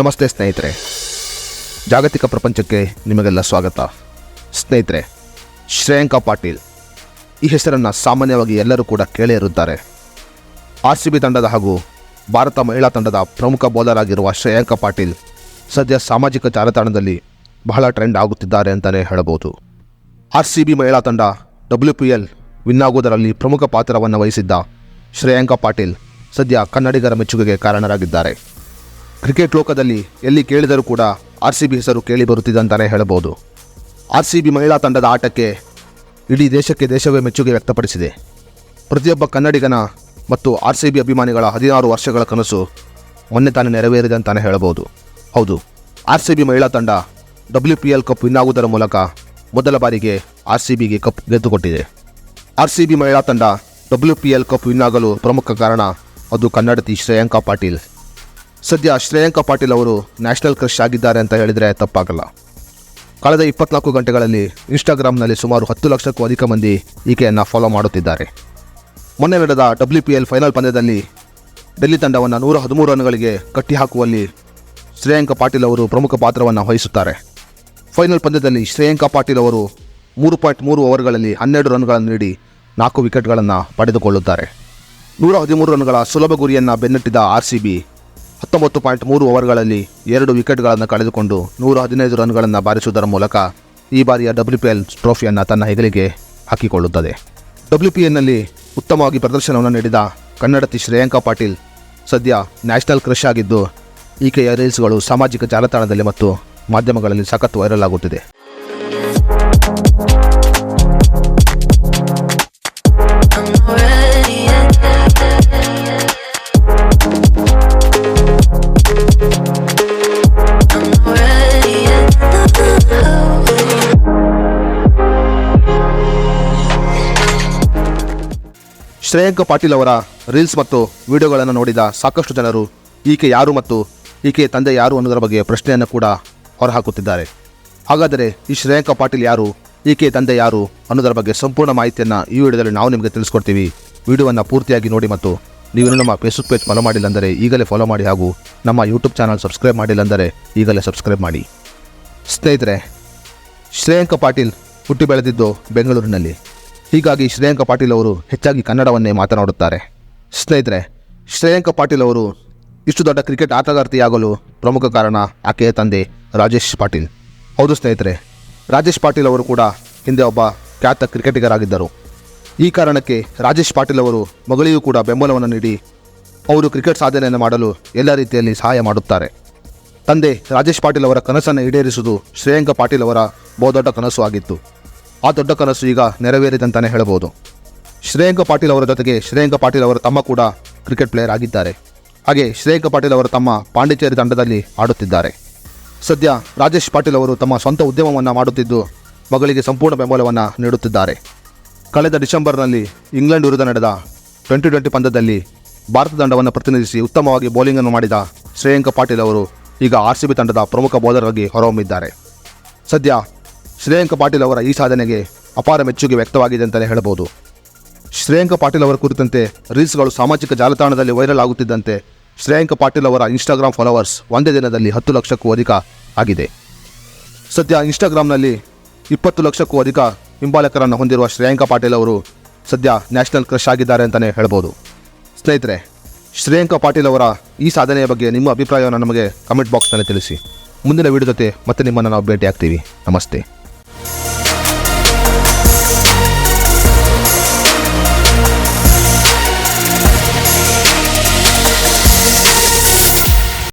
ನಮಸ್ತೆ ಸ್ನೇಹಿತರೆ. ಜಾಗತಿಕ ಪ್ರಪಂಚಕ್ಕೆ ನಿಮಗೆಲ್ಲ ಸ್ವಾಗತ. ಸ್ನೇಹಿತರೆ, ಶ್ರೇಯಾಂಕ ಪಾಟೀಲ್, ಈ ಹೆಸರನ್ನು ಸಾಮಾನ್ಯವಾಗಿ ಎಲ್ಲರೂ ಕೂಡ ಕೇಳೇ ಇರುತ್ತಾರೆ. ಆರ್ ಸಿ ಬಿ ತಂಡದ ಹಾಗೂ ಭಾರತ ಮಹಿಳಾ ತಂಡದ ಪ್ರಮುಖ ಬೌಲರ್ ಆಗಿರುವ ಶ್ರೇಯಾಂಕ ಪಾಟೀಲ್ ಸದ್ಯ ಸಾಮಾಜಿಕ ಜಾಲತಾಣದಲ್ಲಿ ಬಹಳ ಟ್ರೆಂಡ್ ಆಗುತ್ತಿದ್ದಾರೆ ಅಂತಲೇ ಹೇಳಬಹುದು. ಆರ್ ಸಿ ಬಿ ಮಹಿಳಾ ತಂಡ ಡಬ್ಲ್ಯೂ ಪಿ ಎಲ್ ವಿನ್ ಆಗುವುದರಲ್ಲಿ ಪ್ರಮುಖ ಪಾತ್ರವನ್ನು ವಹಿಸಿದ್ದ ಶ್ರೇಯಾಂಕ ಪಾಟೀಲ್ ಸದ್ಯ ಕನ್ನಡಿಗರ ಮೆಚ್ಚುಗೆಗೆ ಕಾರಣರಾಗಿದ್ದಾರೆ. ಕ್ರಿಕೆಟ್ ಲೋಕದಲ್ಲಿ ಎಲ್ಲಿ ಕೇಳಿದರೂ ಕೂಡ ಆರ್ ಸಿ ಬಿ ಹೆಸರು ಕೇಳಿ ಬರುತ್ತಿದೆ ಅಂತಲೇ ಹೇಳಬಹುದು. ಆರ್ ಸಿ ಬಿ ಮಹಿಳಾ ತಂಡದ ಆಟಕ್ಕೆ ಇಡೀ ದೇಶಕ್ಕೆ ದೇಶವೇ ಮೆಚ್ಚುಗೆ ವ್ಯಕ್ತಪಡಿಸಿದೆ. ಪ್ರತಿಯೊಬ್ಬ ಕನ್ನಡಿಗನ ಮತ್ತು ಆರ್ ಸಿ ಬಿ ಅಭಿಮಾನಿಗಳ ಹದಿನಾರು ವರ್ಷಗಳ ಕನಸು ಮೊನ್ನೆ ತಾನೇ ನೆರವೇರಿದೆ ಅಂತಾನೆ ಹೇಳಬಹುದು. ಹೌದು, ಆರ್ ಸಿ ಬಿ ಮಹಿಳಾ ತಂಡ W P L cup win ಆಗುವುದರ ಮೂಲಕ ಮೊದಲ ಬಾರಿಗೆ ಆರ್ ಸಿ ಬಿಗೆ ಕಪ್ ಗೆದ್ದುಕೊಟ್ಟಿದೆ. ಆರ್ ಸಿ ಬಿ ಮಹಿಳಾ ತಂಡ W P L cup win ಆಗಲು ಪ್ರಮುಖ ಕಾರಣ ಅದು ಕನ್ನಡತಿ ಶ್ರೇಯಾಂಕ ಪಾಟೀಲ್. ಸದ್ಯ ಶ್ರೇಯಾಂಕಾ ಪಾಟೀಲ್ ಅವರು ನ್ಯಾಷನಲ್ ಕ್ರಶ್ ಆಗಿದ್ದಾರೆ ಅಂತ ಹೇಳಿದರೆ ತಪ್ಪಾಗಲ್ಲ. ಕಳೆದ ಇಪ್ಪತ್ನಾಲ್ಕು ಗಂಟೆಗಳಲ್ಲಿ ಇನ್ಸ್ಟಾಗ್ರಾಮ್ನಲ್ಲಿ ಸುಮಾರು ಹತ್ತು ಲಕ್ಷಕ್ಕೂ ಅಧಿಕ ಮಂದಿ ಈಕೆಯನ್ನು ಫಾಲೋ ಮಾಡುತ್ತಿದ್ದಾರೆ. ಮೊನ್ನೆ ನಡೆದ ಡಬ್ಲ್ಯೂ ಪಿ ಎಲ್ ಫೈನಲ್ ಪಂದ್ಯದಲ್ಲಿ ಡೆಲ್ಲಿ ತಂಡವನ್ನು ನೂರ ಹದಿಮೂರು ರನ್ಗಳಿಗೆ ಕಟ್ಟಿಹಾಕುವಲ್ಲಿ ಶ್ರೇಯಾಂಕಾ ಪಾಟೀಲ್ ಅವರು ಪ್ರಮುಖ ಪಾತ್ರವನ್ನು ವಹಿಸುತ್ತಾರೆ. ಫೈನಲ್ ಪಂದ್ಯದಲ್ಲಿ ಶ್ರೇಯಾಂಕಾ ಪಾಟೀಲ್ ಅವರು ಮೂರು ಪಾಯಿಂಟ್ ಮೂರು ಓವರ್ಗಳಲ್ಲಿ ಹನ್ನೆರಡು ರನ್ಗಳನ್ನು ನೀಡಿ ನಾಲ್ಕು ವಿಕೆಟ್ಗಳನ್ನು ಪಡೆದುಕೊಳ್ಳುತ್ತಾರೆ. ನೂರ ಹದಿಮೂರು ರನ್ಗಳ ಸುಲಭ ಗುರಿಯನ್ನು ಬೆನ್ನಟ್ಟಿದ ಆರ್ ಸಿ ಬಿ ಹತ್ತೊಂಬತ್ತು ಪಾಯಿಂಟ್ ಮೂರು ಓವರ್ಗಳಲ್ಲಿ ಎರಡು ವಿಕೆಟ್ಗಳನ್ನು ಕಳೆದುಕೊಂಡು ನೂರ ಹದಿನೈದು ರನ್ಗಳನ್ನು ಬಾರಿಸುವುದರ ಮೂಲಕ ಈ ಬಾರಿಯ ಡಬ್ಲ್ಯೂ ಪಿ ಎಲ್ ಟ್ರೋಫಿಯನ್ನು ತನ್ನ ಹೆಗಲಿಗೆ ಹಾಕಿಕೊಳ್ಳುತ್ತದೆ. ಡಬ್ಲ್ಯೂ ಪಿ ಎನ್ನಲ್ಲಿ ಉತ್ತಮವಾಗಿ ಪ್ರದರ್ಶನವನ್ನು ನೀಡಿದ ಕನ್ನಡತಿ ಶ್ರೇಯಾಂಕ ಪಾಟೀಲ್ ಸದ್ಯ ನ್ಯಾಷನಲ್ ಕ್ರಶ್ ಆಗಿದ್ದು, ಈಕೆಯ ರೀಲ್ಸ್ಗಳು ಸಾಮಾಜಿಕ ಜಾಲತಾಣದಲ್ಲಿ ಮತ್ತು ಮಾಧ್ಯಮಗಳಲ್ಲಿ ಸಖತ್ ವೈರಲ್ ಆಗುತ್ತಿದೆ. ಶ್ರೇಯಾಂಕ ಪಾಟೀಲ್ ಅವರ ರೀಲ್ಸ್ ಮತ್ತು ವಿಡಿಯೋಗಳನ್ನು ನೋಡಿದ ಸಾಕಷ್ಟು ಜನರು, ಈಕೆ ಯಾರು ಮತ್ತು ಈಕೆ ತಂದೆ ಯಾರು ಅನ್ನೋದರ ಬಗ್ಗೆ ಪ್ರಶ್ನೆಯನ್ನು ಕೂಡ ಹೊರಹಾಕುತ್ತಿದ್ದಾರೆ. ಹಾಗಾದರೆ ಈ ಶ್ರೇಯಾಂಕ ಪಾಟೀಲ್ ಯಾರು, ಈಕೆ ತಂದೆ ಯಾರು ಅನ್ನೋದರ ಬಗ್ಗೆ ಸಂಪೂರ್ಣ ಮಾಹಿತಿಯನ್ನು ಈ ವಿಡಿಯೋದಲ್ಲಿ ನಾವು ನಿಮಗೆ ತಿಳಿಸ್ಕೊಡ್ತೀವಿ. ವಿಡಿಯೋವನ್ನು ಪೂರ್ತಿಯಾಗಿ ನೋಡಿ ಮತ್ತು ನೀವು ನಮ್ಮ ಫೇಸ್ಬುಕ್ ಪೇಜ್ ಫಾಲೋ ಮಾಡಿಲ್ಲ ಅಂದರೆ ಈಗಲೇ ಫಾಲೋ ಮಾಡಿ ಹಾಗೂ ನಮ್ಮ ಯೂಟ್ಯೂಬ್ ಚಾನಲ್ ಸಬ್ಸ್ಕ್ರೈಬ್ ಮಾಡಿಲ್ಲ ಅಂದರೆ ಈಗಲೇ ಸಬ್ಸ್ಕ್ರೈಬ್ ಮಾಡಿ. ಸ್ನೇಹಿತರೆ, ಶ್ರೇಯಾಂಕ ಪಾಟೀಲ್ ಹುಟ್ಟಿ ಬೆಳೆದಿದ್ದು ಬೆಂಗಳೂರಿನಲ್ಲಿ. ಹೀಗಾಗಿ ಶ್ರೇಯಾಂಕ ಪಾಟೀಲ್ ಅವರು ಹೆಚ್ಚಾಗಿ ಕನ್ನಡವನ್ನೇ ಮಾತನಾಡುತ್ತಾರೆ. ಸ್ನೇಹಿತರೆ, ಶ್ರೇಯಾಂಕ ಪಾಟೀಲ್ ಅವರು ಇಷ್ಟು ದೊಡ್ಡ ಕ್ರಿಕೆಟ್ ಆಟಗಾರ್ತಿಯಾಗಲು ಪ್ರಮುಖ ಕಾರಣ ಆಕೆಯ ತಂದೆ ರಾಜೇಶ್ ಪಾಟೀಲ್. ಹೌದು ಸ್ನೇಹಿತರೆ, ರಾಜೇಶ್ ಪಾಟೀಲ್ ಅವರು ಕೂಡ ಹಿಂದೆ ಒಬ್ಬ ಖ್ಯಾತ ಕ್ರಿಕೆಟಿಗರಾಗಿದ್ದರು. ಈ ಕಾರಣಕ್ಕೆ ರಾಜೇಶ್ ಪಾಟೀಲ್ ಅವರು ಮಗಳಿಗೂ ಕೂಡ ಬೆಂಬಲವನ್ನು ನೀಡಿ ಅವರು ಕ್ರಿಕೆಟ್ ಸಾಧನೆಯನ್ನು ಮಾಡಲು ಎಲ್ಲ ರೀತಿಯಲ್ಲಿ ಸಹಾಯ ಮಾಡುತ್ತಾರೆ. ತಂದೆ ರಾಜೇಶ್ ಪಾಟೀಲ್ ಅವರ ಕನಸನ್ನು ಈಡೇರಿಸುವುದು ಶ್ರೇಯಾಂಕ ಪಾಟೀಲ್ ಅವರ ಬಹುದೊಡ್ಡ ಕನಸು ಆಗಿತ್ತು. ಆ ದೊಡ್ಡ ಕನಸು ಈಗ ನೆರವೇರಿದಂತಾನೆ ಹೇಳಬಹುದು. ಶ್ರೇಯಾಂಕ ಪಾಟೀಲ್ ಅವರ ಜೊತೆಗೆ ಶ್ರೇಯಾಂಕ ಪಾಟೀಲ್ ಅವರ ತಮ್ಮ ಕೂಡ ಕ್ರಿಕೆಟ್ ಪ್ಲೇಯರ್ ಆಗಿದ್ದಾರೆ. ಹಾಗೆ ಶ್ರೇಯಾಂಕ ಪಾಟೀಲ್ ಅವರ ತಮ್ಮ ಪಾಂಡಿಚೇರಿ ತಂಡದಲ್ಲಿ ಆಡುತ್ತಿದ್ದಾರೆ. ಸದ್ಯ ರಾಜೇಶ್ ಪಾಟೀಲ್ ಅವರು ತಮ್ಮ ಸ್ವಂತ ಉದ್ಯಮವನ್ನು ಮಾಡುತ್ತಿದ್ದು, ಮಗಳಿಗೆ ಸಂಪೂರ್ಣ ಬೆಂಬಲವನ್ನು ನೀಡುತ್ತಿದ್ದಾರೆ. ಕಳೆದ ಡಿಸೆಂಬರ್ನಲ್ಲಿ ಇಂಗ್ಲೆಂಡ್ ವಿರುದ್ಧ ನಡೆದ ಟ್ವೆಂಟಿ ಟ್ವೆಂಟಿ ಪಂದ್ಯದಲ್ಲಿ ಭಾರತ ತಂಡವನ್ನು ಪ್ರತಿನಿಧಿಸಿ ಉತ್ತಮವಾಗಿ ಬೌಲಿಂಗನ್ನು ಮಾಡಿದ ಶ್ರೇಯಾಂಕ ಪಾಟೀಲ್ ಅವರು ಈಗ ಆರ್ ಸಿ ಬಿ ತಂಡದ ಪ್ರಮುಖ ಬೌಲರ್ ಆಗಿ ಹೊರಹೊಮ್ಮಿದ್ದಾರೆ. ಸದ್ಯ ಶ್ರೇಯಾಂಕ ಪಾಟೀಲ್ ಅವರ ಈ ಸಾಧನೆಗೆ ಅಪಾರ ಮೆಚ್ಚುಗೆ ವ್ಯಕ್ತವಾಗಿದೆ ಅಂತಲೇ ಹೇಳಬಹುದು. ಶ್ರೇಯಾಂಕ ಪಾಟೀಲ್ ಅವರ ಕುರಿತಂತೆ ರೀಲ್ಸ್ಗಳು ಸಾಮಾಜಿಕ ಜಾಲತಾಣದಲ್ಲಿ ವೈರಲ್ ಆಗುತ್ತಿದ್ದಂತೆ ಶ್ರೇಯಾಂಕ ಪಾಟೀಲ್ ಅವರ ಇನ್ಸ್ಟಾಗ್ರಾಮ್ ಫಾಲೋವರ್ಸ್ ಒಂದೇ ದಿನದಲ್ಲಿ ಹತ್ತು ಲಕ್ಷಕ್ಕೂ ಅಧಿಕ ಆಗಿದೆ. ಸದ್ಯ ಇನ್ಸ್ಟಾಗ್ರಾಮ್ನಲ್ಲಿ ಇಪ್ಪತ್ತು ಲಕ್ಷಕ್ಕೂ ಅಧಿಕ ಹಿಂಬಾಲಕರನ್ನು ಹೊಂದಿರುವ ಶ್ರೇಯಾಂಕ ಪಾಟೀಲ್ ಅವರು ಸದ್ಯ ನ್ಯಾಷನಲ್ ಕ್ರಶ್ ಆಗಿದ್ದಾರೆ ಅಂತಲೇ ಹೇಳ್ಬೋದು ಸ್ನೇಹಿತರೆ, ಶ್ರೇಯಾಂಕ ಪಾಟೀಲ್ ಅವರ ಈ ಸಾಧನೆಯ ಬಗ್ಗೆ ನಿಮ್ಮ ಅಭಿಪ್ರಾಯವನ್ನು ನಮಗೆ ಕಮೆಂಟ್ ಬಾಕ್ಸ್ನಲ್ಲಿ ತಿಳಿಸಿ. ಮುಂದಿನ ವಿಡಿಯೋ ಜೊತೆ ಮತ್ತೆ ನಿಮ್ಮನ್ನು ನಾವು ಭೇಟಿ ಆಗ್ತೀವಿ ನಮಸ್ತೆ.